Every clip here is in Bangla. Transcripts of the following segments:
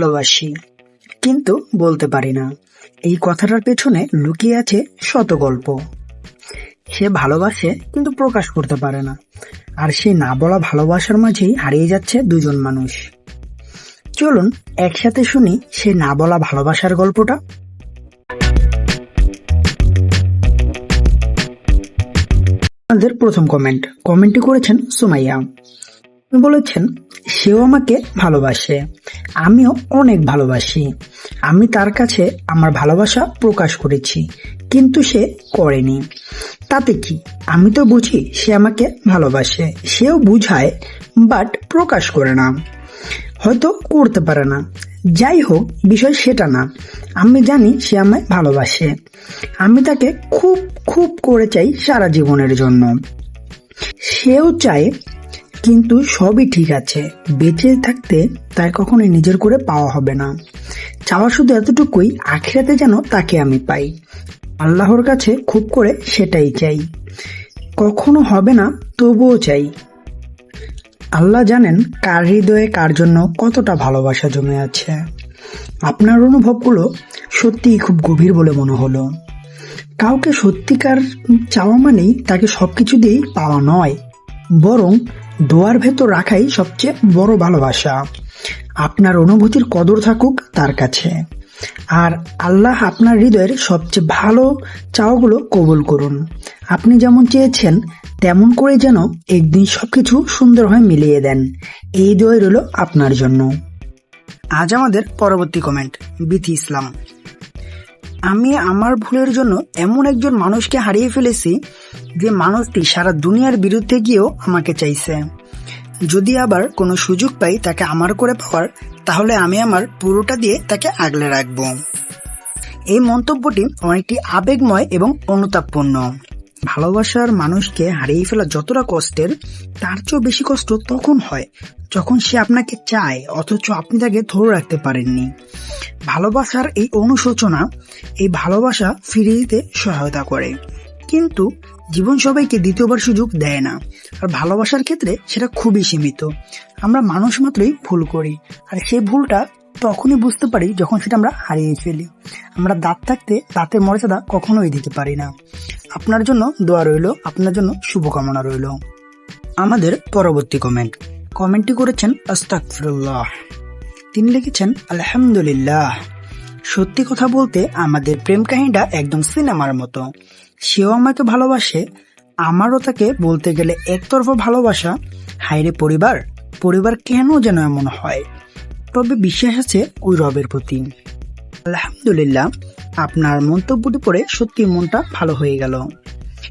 ভালোবাসি। কিন্তু বলতে পারি না। এই কথাটার পেছনে লুকিয়ে আছে শত গল্প। সে ভালোবাসে কিন্তু প্রকাশ করতে পারে না। আর সেই না বলা ভালোবাসার মাঝেই হারিয়ে যাচ্ছে দুজন মানুষ। চলুন একসাথে শুনি সে না বলা ভালোবাসার গল্পটা। আমাদের প্রথম কমেন্ট। কমেন্টটি করেছেন সুমাইয়া। বলেছেন, সেও আমাকে ভালোবাসে। আমিও অনেক ভালোবাসি। আমি তার কাছে আমার ভালোবাসা প্রকাশ করেছি, কিন্তু সে করেনি। তাতে কি? আমি তো বুঝি সে আমাকে ভালোবাসে। সেও বুঝায় বাট প্রকাশ করে না। হয়তো করতে পারে না। যাই হোক, বিষয় সেটা না। আমি জানি সে আমায় ভালোবাসে। আমি তাকে খুব খুব করে চাই সারা জীবনের জন্য। সেও চায় কিন্তু সবই ঠিক আছে। বেঁচে থাকতে তাই কখনোই নিজের করে পাওয়া হবে না। চাওয়া শুধু এতটুকুই, আখিরাতে যেন তাকে আমি পাই। আল্লাহর কাছে খুব করে সেটাই চাই। কখনো হবে না, তবুও চাই। আল্লাহ জানেন কার হৃদয়ে কার জন্য কতটা ভালোবাসা জমে আছে। আপনার অনুভবগুলো সত্যিই খুব গভীর বলে মনে হলো। কাউকে সত্যিকার চাওয়া মানেই তাকে সবকিছু দিয়েই পাওয়া নয়, বরং দোয়ার ভেতর রাখাই সবচেয়ে বড় ভালোবাসা। আপনার অনুভূতির কদর থাকুক তার কাছে। আর আল্লাহ আপনার হৃদয়ের সবচেয়ে ভালো চাওয়াগুলো কবুল করুন। আপনি যেমন চেয়েছেন, তেমন করে যেন একদিন সবকিছু সুন্দরভাবে মিলিয়ে দেন। এই দোয় রইল আপনার জন্য। আজ আমাদের পরবর্তী কমেন্ট বিথি ইসলাম। আমি আমার ভুলের জন্য এমন একজন মানুষকে হারিয়ে ফেলেছি যে মানুষটি সারা দুনিয়ার বিরুদ্ধে গিয়েও আমাকে চাইছে। যদি আবার কোনো সুযোগ পাই তাকে আমার করে পাওয়ার, তাহলে আমি আমার পুরোটা দিয়ে তাকে আগলে রাখব। এই মন্তব্যটি অনেকটি আবেগময় এবং অনুতাপপূর্ণ। ভালোবাসার মানুষকে হারিয়ে ফেলা যতটা কষ্টের, তার চেয়েও বেশি কষ্ট তখন হয়, যখন সে আপনাকে চায়, অথচ আপনি তাকে ধরে রাখতে পারেননি। ভালোবাসার এই অনুশোচনা, এই ভালোবাসা ফিরিয়ে দিতে সহায়তা করে। কিন্তু জীবন সবাইকে দ্বিতীয়বার সুযোগ দেয় না, আর ভালোবাসার ক্ষেত্রে সেটা খুবই সীমিত। আমরা মানুষ মাত্রই ভুল করি, আর সেই ভুলটা তখনই বুঝতে পারি যখন সেটা আমরা হারিয়ে ফেলি। আমরা দাঁত থাকতে দাঁতের মর্যাদা কখনোই দিতে পারি না। আপনার জন্য দোয়া রইল, আপনার জন্য শুভকামনা রইল। আমাদের পরবর্তী কমেন্ট কমেন্টটি করেছেন আস্তাকফিরুল্লাহ তিনি লিখেছেন, আলহামদুলিল্লাহ। সত্যি কথা বলতে আমাদের প্রেম কাহিনীটা একদম সিনেমার মতো। সেও আমাকে ভালোবাসে, আমারও তাকে বলতে গেলে একতরফা ভালোবাসা। হাইরে পরিবার পরিবার কেন যেন এমন হয়? তবে বিশ্বাস আছে ওই রবের প্রতি। আলহামদুলিল্লাহ। আপনার মন্তব্যটি পড়ে সত্যি মনটা ভালো হয়ে গেল।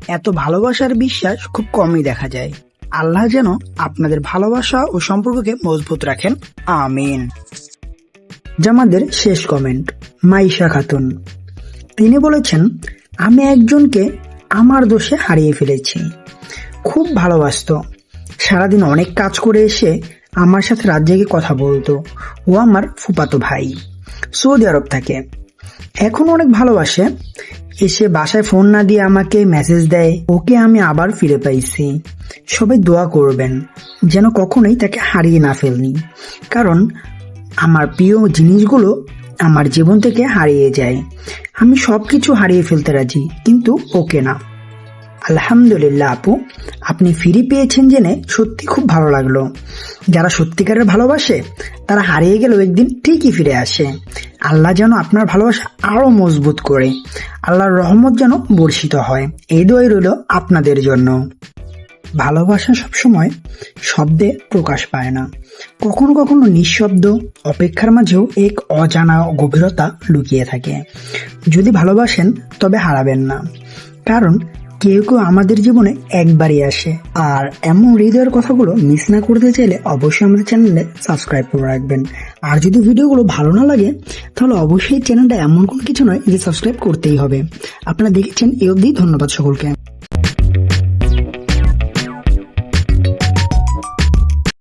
এত ভালোবাসার বিশ্বাস খুব কমই দেখা যায়। আল্লাহ যেন আপনাদের ভালোবাসা ও সম্পর্ককে মজবুত রাখেন। আমিন। জামাদের শেষ কমেন্ট, মাইশা খাতুন। তিনি বলেছেন, আমি একজনকে আমার দোষে হারিয়ে ফেলেছি। খুব ভালোবাসতো। সারাদিন অনেক কাজ করে এসে আমার সাথে রাত জেগে কথা বলতো। ও আমার ফুপাতো ভাই। সৌদি আরব থাকে। এখন অনেক ভালোবাসে। এসে বাসায় ফোন না দিয়ে আমাকে মেসেজ দেয়, ওকে আমি আবার ফিরে পাইছি। সবাই দোয়া করবেন, যেন কখনোই তাকে হারিয়ে না ফেলনি কারণ আমার প্রিয় জিনিসগুলো আমার জীবন থেকে হারিয়ে যায়। আমি সবকিছু হারিয়ে ফেলতে রাজি, কিন্তু ওকে না। আলহামদুলিল্লাহ আপু, আপনি ফিরে পেয়েছেন জেনে সত্যি খুব ভালো লাগল। যারা সত্যিকারের ভালোবাসে, তারা হারিয়ে গেলেও একদিন ঠিকই ফিরে আসে। আল্লাহ যেন আপনার ভালোবাসা আরও মজবুত করে। আল্লাহর রহমত যেন বর্ষিত হয়। এই দোয়াই রইল আপনাদের জন্য। ভালোবাসা সবসময় শব্দে প্রকাশ পায় না। কখনো কখনো নিঃশব্দ অপেক্ষার মাঝেও এক অজানা গভীরতা লুকিয়ে থাকে। যদি ভালোবাসেন, তবে হারাবেন না। কারণ কেউ কেউ আমাদের জীবনে একবারই আসে। আর এমন হৃদয়ের কথাগুলো মিস না করতে চাইলে অবশ্যই আমাদের চ্যানেলে সাবস্ক্রাইব করে রাখবেন। আর যদি ভিডিওগুলো ভালো না লাগে, তাহলে অবশ্যই চ্যানেলটা এমন কোনো কিছু নয় যে সাবস্ক্রাইব করতেই হবে। আপনারা দেখেছেন এ অবধি, ধন্যবাদ সকলকে।